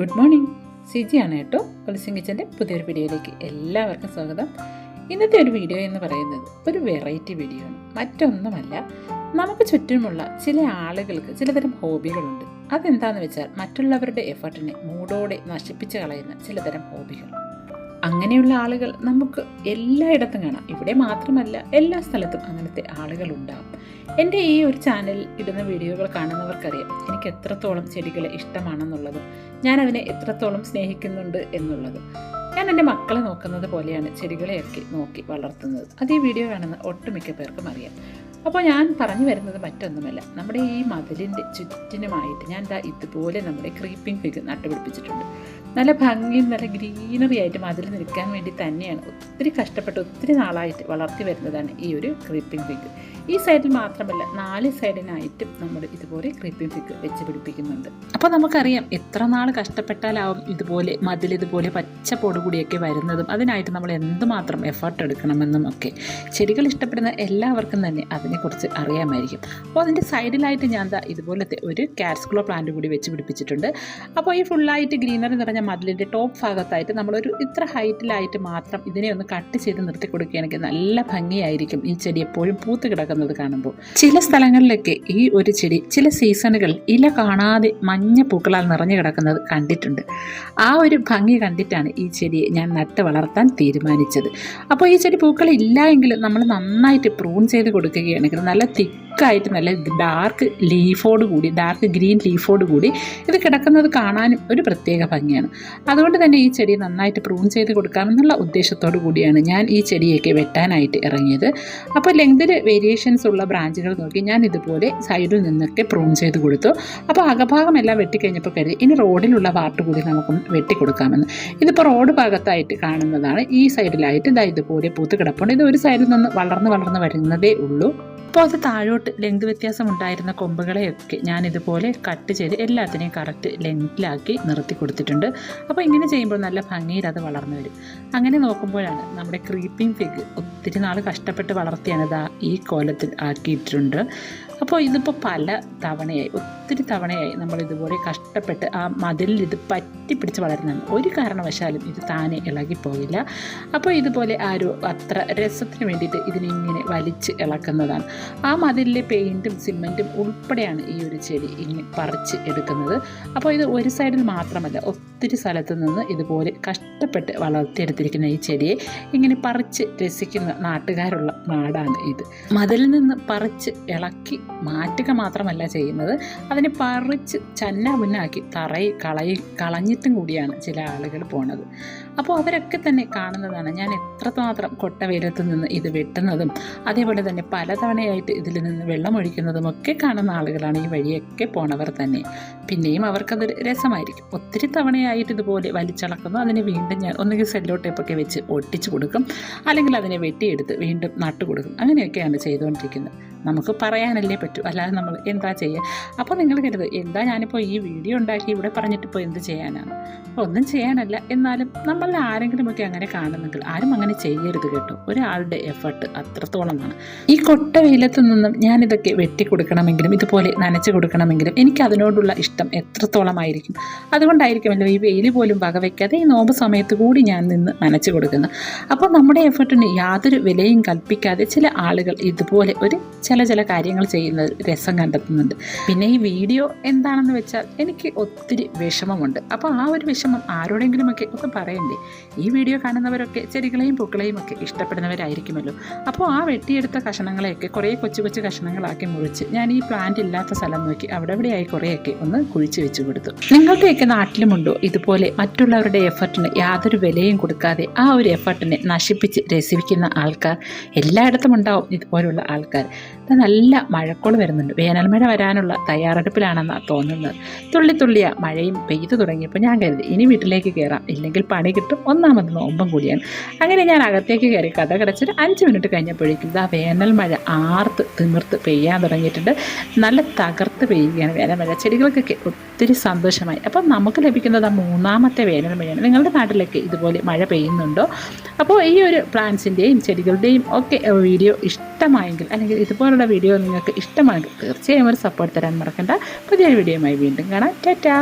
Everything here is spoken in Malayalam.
Good morning. സിജിയാണ് കേട്ടോ. പുലസിംഗ് കിച്ചന്റെ പുതിയൊരു വീഡിയോയിലേക്ക് എല്ലാവർക്കും സ്വാഗതം. ഇന്നത്തെ ഒരു വീഡിയോ എന്ന് പറയുന്നത് ഒരു വെറൈറ്റി വീഡിയോ ആണ്. മറ്റൊന്നുമല്ല നമുക്ക് ചുറ്റുമുള്ള ചില ആളുകൾക്ക് ചിലതരം ഹോബികളുണ്ട്. അതെന്താണെന്ന് വെച്ചാൽ മറ്റുള്ളവരുടെ എഫർട്ടിനെ മൂടോടെ നശിപ്പിച്ച് കളയുന്ന ചിലതരം ഹോബികൾ. അങ്ങനെയുള്ള ആളുകൾ നമുക്ക് എല്ലായിടത്തും കാണാം. ഇവിടെ മാത്രമല്ല എല്ലാ സ്ഥലത്തും അങ്ങനത്തെ ആളുകൾ ഉണ്ടാകും എന്റെ ഈ ഒരു ചാനൽ ഇടുന്ന വീഡിയോകൾ കാണുന്നവർക്കറിയാം എനിക്ക് എത്രത്തോളം ചെടികളെ ഇഷ്ടമാണെന്നുള്ളതും ഞാൻ അതിനെ എത്രത്തോളം സ്നേഹിക്കുന്നുണ്ട് എന്നുള്ളതും. ഞാൻ എന്റെ മക്കളെ നോക്കുന്നത് പോലെയാണ് ചെടികളെയൊക്കെ നോക്കി വളർത്തുന്നത്. അത് ഈ വീഡിയോ കാണുന്ന ഒട്ടുമിക്ക പേർക്കും അറിയാം. അപ്പോൾ ഞാൻ പറഞ്ഞു വരുന്നത് മറ്റൊന്നുമല്ല. നമ്മുടെ ഈ മതിലിന്റെ ചുറ്റിനുമായിട്ട് ഞാൻ ദാ ഇതുപോലെ നമ്മുടെ ക്രീപ്പിംഗ് ഫിഗ് നട്ടുപിടിപ്പിച്ചിട്ടുണ്ട്. നല്ല ഭംഗിയും നല്ല ഗ്രീനറി ആയിട്ട് മതിൽ നിൽക്കാൻ വേണ്ടി തന്നെയാണ് ഒത്തിരി കഷ്ടപ്പെട്ട് ഒത്തിരി നാളായിട്ട് വളർത്തി വരുന്നതാണ് ഈ ഒരു ക്രീപ്പിംഗ് ഫിഗ് ഈ സൈഡിൽ മാത്രമല്ല നാല് സൈഡിനായിട്ടും നമ്മൾ ഇതുപോലെ ക്രീപ്പിംഗ് ഫിഗ് വെച്ച് പിടിപ്പിക്കുന്നുണ്ട്. അപ്പോൾ നമുക്കറിയാം എത്ര നാൾ കഷ്ടപ്പെട്ടാലാവും ഇതുപോലെ മതിൽ ഇതുപോലെ പച്ച പൊടുകൂടിയൊക്കെ വരുന്നതും. അതിനായിട്ട് നമ്മൾ എന്തുമാത്രം എഫേർട്ട് എടുക്കണമെന്നും ഒക്കെ. ചെടികൾ ഇഷ്ടപ്പെടുന്ന എല്ലാവർക്കും തന്നെ അതിനെക്കുറിച്ച് അറിയാമായിരിക്കും. അപ്പോൾ അതിന്റെ സൈഡിലായിട്ട് ഞാൻ എന്താ ഇതുപോലത്തെ ഒരു കാറ്റ്സ്ക്ലോ പ്ലാന്റ് കൂടി വെച്ച് പിടിപ്പിച്ചിട്ടുണ്ട്. അപ്പോൾ ഈ ഫുള്ളായിട്ട് ഗ്രീനറി നിറഞ്ഞ മതിലിന്റെ ടോപ്പ് ഭാഗത്തായിട്ട് നമ്മളൊരു ഇത്ര ഹൈറ്റിലായിട്ട് മാത്രം ഇതിനെ ഒന്ന് കട്ട് ചെയ്ത് നിർത്തി കൊടുക്കുകയാണെങ്കിൽ നല്ല ഭംഗിയായിരിക്കും ഈ ചെടി എപ്പോഴും പൂത്ത് കിടക്കുന്നത് കാണുമ്പോൾ. ചില സ്ഥലങ്ങളിലൊക്കെ ഈ ഒരു ചെടി ചില സീസണുകൾ ഇല കാണാതെ മഞ്ഞ പൂക്കളാൽ നിറഞ്ഞു കിടക്കുന്നത് കണ്ടിട്ടുണ്ട്. ആ ഒരു ഭംഗി കണ്ടിട്ടാണ് ഈ ചെടിയെ ഞാൻ നട്ട് വളർത്താൻ തീരുമാനിച്ചത്. അപ്പോൾ ഈ ചെടി പൂക്കളില്ല എങ്കിലും നമ്മൾ നന്നായിട്ട് പ്രൂൺ ചെയ്ത് കൊടുക്കുകയാണെങ്കിൽ നല്ല തിക്കായിട്ട് നല്ല ഡാർക്ക് ലീഫോട് കൂടി ഡാർക്ക് ഗ്രീൻ ലീഫോട് കൂടി ഇത് കിടക്കുന്നത് കാണാനും ഒരു പ്രത്യേക ഭംഗിയാണ്. അതുകൊണ്ട് തന്നെ ഈ ചെടി നന്നായിട്ട് പ്രൂൺ ചെയ്ത് കൊടുക്കാമെന്നുള്ള ഉദ്ദേശത്തോടു കൂടിയാണ് ഞാൻ ഈ ചെടിയൊക്കെ വെട്ടാനായിട്ട് ഇറങ്ങിയത്. അപ്പോൾ ലെങ്തിൽ വേരിയേഷൻസ് ഉള്ള ബ്രാഞ്ചുകൾ നോക്കി ഞാൻ ഇതുപോലെ സൈഡിൽ നിന്നൊക്കെ പ്രൂൺ ചെയ്ത് കൊടുത്തു. അപ്പോൾ അകഭാഗം എല്ലാം വെട്ടിക്കഴിഞ്ഞപ്പോൾ കരുതി ഇനി റോഡിലുള്ള പാർട്ട് കൂടി നമുക്ക് വെട്ടിക്കൊടുക്കാമെന്ന്. ഇതിപ്പോൾ റോഡ് ഭാഗത്തായിട്ട് കാണുന്നതാണ്. ഈ സൈഡിലായിട്ട് ഇതാ ഇതുപോലെ പൂത്ത് കിടപ്പുണ്ട്. ഇത് ഒരു സൈഡിൽ നിന്ന് വളർന്ന് വളർന്ന് വരുന്നതേ ഉള്ളൂ. അപ്പോൾ അത് താഴോട്ട് ലെങ്ത് വ്യത്യാസം ഉണ്ടായിരുന്ന കൊമ്പുകളെയൊക്കെ ഞാൻ ഇതുപോലെ കട്ട് ചെയ്ത് എല്ലാത്തിനെയും കറക്റ്റ് ലെങ്ത്തിലാക്കി നിർത്തി കൊടുത്തിട്ടുണ്ട്. അപ്പോൾ ഇങ്ങനെ ചെയ്യുമ്പോൾ നല്ല ഭംഗിയിൽ അത് വളർന്നു വരും. അങ്ങനെ നോക്കുമ്പോഴാണ് നമ്മുടെ ക്രീപ്പിംഗ് ഫിഗ് ഒത്തിരി നാൾ കഷ്ടപ്പെട്ട് വളർത്തിയാണ് ഇതാ ഈ കോലത്തിൽ ആക്കിയിട്ടുണ്ട്. അപ്പോൾ ഇതിപ്പോൾ പല തവണയായി ഒത്തിരി തവണയായി നമ്മൾ ഇതുപോലെ കഷ്ടപ്പെട്ട് ആ മതിലിൽ ഇത് പറ്റി പിടിച്ച് വളരുന്നതാണ്. ഒരു കാരണവശാലും ഇത് താനെ ഇളകിപ്പോകില്ല. അപ്പോൾ ഇതുപോലെ ആരും അത്ര രസത്തിന് വേണ്ടിയിട്ട് ഇതിനിങ്ങനെ വലിച്ച് ഇളക്കുന്നതാണ്. ആ മതിലിലെ പെയിന്റും സിമെന്റും ഉൾപ്പെടെയാണ് ഈ ഒരു ചെടി ഇങ്ങനെ പറിച്ച് എടുക്കുന്നത്. അപ്പോൾ ഇത് ഒരു സൈഡിൽ മാത്രമല്ല ഒത്തിരി സ്ഥലത്ത് നിന്ന് ഇതുപോലെ കഷ്ടപ്പെട്ട് വളർത്തിയെടുത്തിരിക്കുന്ന ഈ ചെടിയെ ഇങ്ങനെ പറിച്ച് രസിക്കുന്ന നാട്ടുകാരുള്ള നാടാണ് ഇത്. മതിലിൽ നിന്ന് പറിച്ച് ഇളക്കി മാറ്റുക മാത്രമല്ല ചെയ്യുന്നത്. അതിനെ പറിച്ച് ചന്ന മുന്നാക്കി തറയിൽ കളയി കളഞ്ഞിട്ടും കൂടിയാണ് ചില ആളുകൾ പോണത്. അപ്പോൾ അവരൊക്കെ തന്നെ കാണുന്നതാണ് ഞാൻ എത്രമാത്രം കൊട്ട വെയിലത്ത് നിന്ന് ഇത് വെട്ടുന്നതും അതേപോലെ തന്നെ പലതവണയായിട്ട് ഇതിൽ നിന്ന് വെള്ളം ഒഴിക്കുന്നതും ഒക്കെ കാണുന്ന ആളുകളാണ് ഈ വഴിയൊക്കെ പോണവർ തന്നെ. പിന്നെയും അവർക്കതൊരു രസമായിരിക്കും. ഒത്തിരി തവണയായിട്ട് ഇതുപോലെ വലിച്ചളക്കുന്നു അതിനെ വീണ്ടും ഞാൻ ഒന്നുകിൽ സെല്ലോ ടേപ്പൊക്കെ വെച്ച് ഒട്ടിച്ചു കൊടുക്കും അല്ലെങ്കിൽ അതിനെ വെട്ടിയെടുത്ത് വീണ്ടും നട്ടു കൊടുക്കും അങ്ങനെയൊക്കെയാണ് ചെയ്തുകൊണ്ടിരിക്കുന്നത്. നമുക്ക് പറയാനല്ലേ പറ്റൂ. അല്ലാതെ നമ്മൾ എന്താ ചെയ്യുക അപ്പോൾ നിങ്ങൾ കരുത് എന്താ ഞാനിപ്പോൾ ഈ വീഡിയോ ഉണ്ടാക്കി ഇവിടെ പറഞ്ഞിട്ട് ഇപ്പോൾ എന്ത് ചെയ്യാനാണ്? ഒന്നും ചെയ്യാനല്ല. എന്നാലും നമ്മളിൽ ആരെങ്കിലുമൊക്കെ അങ്ങനെ കാണുന്നെങ്കിൽ ആരും അങ്ങനെ ചെയ്യരുത് കേട്ടോ. ഒരാളുടെ എഫർട്ട് അത്രത്തോളമാണ്. ഈ കൊട്ട വെയിലത്തു നിന്നും ഞാനിതൊക്കെ വെട്ടി കൊടുക്കണമെങ്കിലും ഇതുപോലെ നനച്ചു കൊടുക്കണമെങ്കിലും എനിക്ക് അതിനോടുള്ള ഇഷ്ടം എത്രത്തോളമായിരിക്കും? അതുകൊണ്ടായിരിക്കുമല്ലോ ഈ വെയിൽ പോലും വകവയ്ക്കാതെ ഈ നോമ്പ് സമയത്ത് കൂടി ഞാൻ നിന്ന് നനച്ചു കൊടുക്കുന്നത്. അപ്പോൾ നമ്മുടെ എഫർട്ടിന് യാതൊരു വിലയും കൽപ്പിക്കാതെ ചില ആളുകൾ ഇതുപോലെ ഒരു ചില ചില ചില കാര്യങ്ങൾ ചെയ്യുന്നത് രസം കണ്ടെത്തുന്നുണ്ട്. പിന്നെ ഈ വീഡിയോ എന്താണെന്ന് വെച്ചാൽ എനിക്ക് ഒത്തിരി വിഷമമുണ്ട്. അപ്പോൾ ആ ഒരു വിഷമം ആരോടെങ്കിലുമൊക്കെ ഒക്കെ പറയണ്ടേ? ഈ വീഡിയോ കാണുന്നവരൊക്കെ ചെടികളെയും പൂക്കളെയും ഒക്കെ ഇഷ്ടപ്പെടുന്നവരായിരിക്കുമല്ലോ. അപ്പോൾ ആ വെട്ടിയെടുത്ത കഷണങ്ങളെയൊക്കെ കുറേ കൊച്ചു കൊച്ചു കഷണങ്ങളാക്കി മുറിച്ച് ഞാൻ ഈ പ്ലാന്റ് ഇല്ലാത്ത സ്ഥലം നോക്കി അവിടെ എവിടെയായി കുറേയൊക്കെ ഒന്ന് കുഴിച്ചു വെച്ചു കൊടുത്തു. നിങ്ങളുടെയൊക്കെ നാട്ടിലുമുണ്ടോ? ഇതുപോലെ മറ്റുള്ളവരുടെ എഫർട്ടിന് യാതൊരു വിലയും കൊടുക്കാതെ ആ ഒരു എഫർട്ടിനെ നശിപ്പിച്ച് രസിപ്പിക്കുന്ന ആൾക്കാർ എല്ലായിടത്തും ഉണ്ടാവും ഇതുപോലുള്ള ആൾക്കാർ. ഇത് നല്ല മഴക്കോൾ വരുന്നുണ്ട്. വേനൽ മഴ വരാനുള്ള തയ്യാറെടുപ്പിലാണെന്നാണ് തോന്നുന്നത്. തുള്ളി തുള്ളിയ മഴയും പെയ്തു തുടങ്ങിയപ്പോൾ ഞാൻ കരുതി ഇനി വീട്ടിലേക്ക് കയറാം ഇല്ലെങ്കിൽ പണി കിട്ടും. ഒന്നാമത് നോമ്പം കൂടിയാണ്. അങ്ങനെ ഞാൻ അകത്തേക്ക് കയറി കഥ കിടച്ചൊരു അഞ്ച് മിനിറ്റ് കഴിഞ്ഞപ്പോഴേക്കും ഇതാ വേനൽ മഴ ആർത്ത് തിമിർത്ത് പെയ്യാൻ തുടങ്ങിയിട്ടുണ്ട്. നല്ല തകർത്ത് പെയ്യുകയാണ് വേനൽ മഴ ചെടികൾക്കൊക്കെ ഒത്തിരി സന്തോഷമായി. അപ്പം നമുക്ക് ലഭിക്കുന്നത് ആ മൂന്നാമത്തെ വേനൽ മഴയാണ് നിങ്ങളുടെ നാട്ടിലൊക്കെ ഇതുപോലെ മഴ പെയ്യുന്നുണ്ടോ? അപ്പോൾ ഈ ഒരു പ്ലാന്റ്സിന്റെയും ചെടികളുടെയും ഒക്കെ വീഡിയോ ഇഷ്ടമായെങ്കിൽ അല്ലെങ്കിൽ ഇതുപോലുള്ള വീഡിയോ നിങ്ങൾക്ക് ഇഷ്ടമാണെങ്കിൽ തീർച്ചയായും ഒരു സപ്പോർട്ട് തരാൻ മറക്കണ്ട. പുതിയൊരു വീഡിയോയുമായി വീണ്ടും കാണാം. ടാറ്റാ.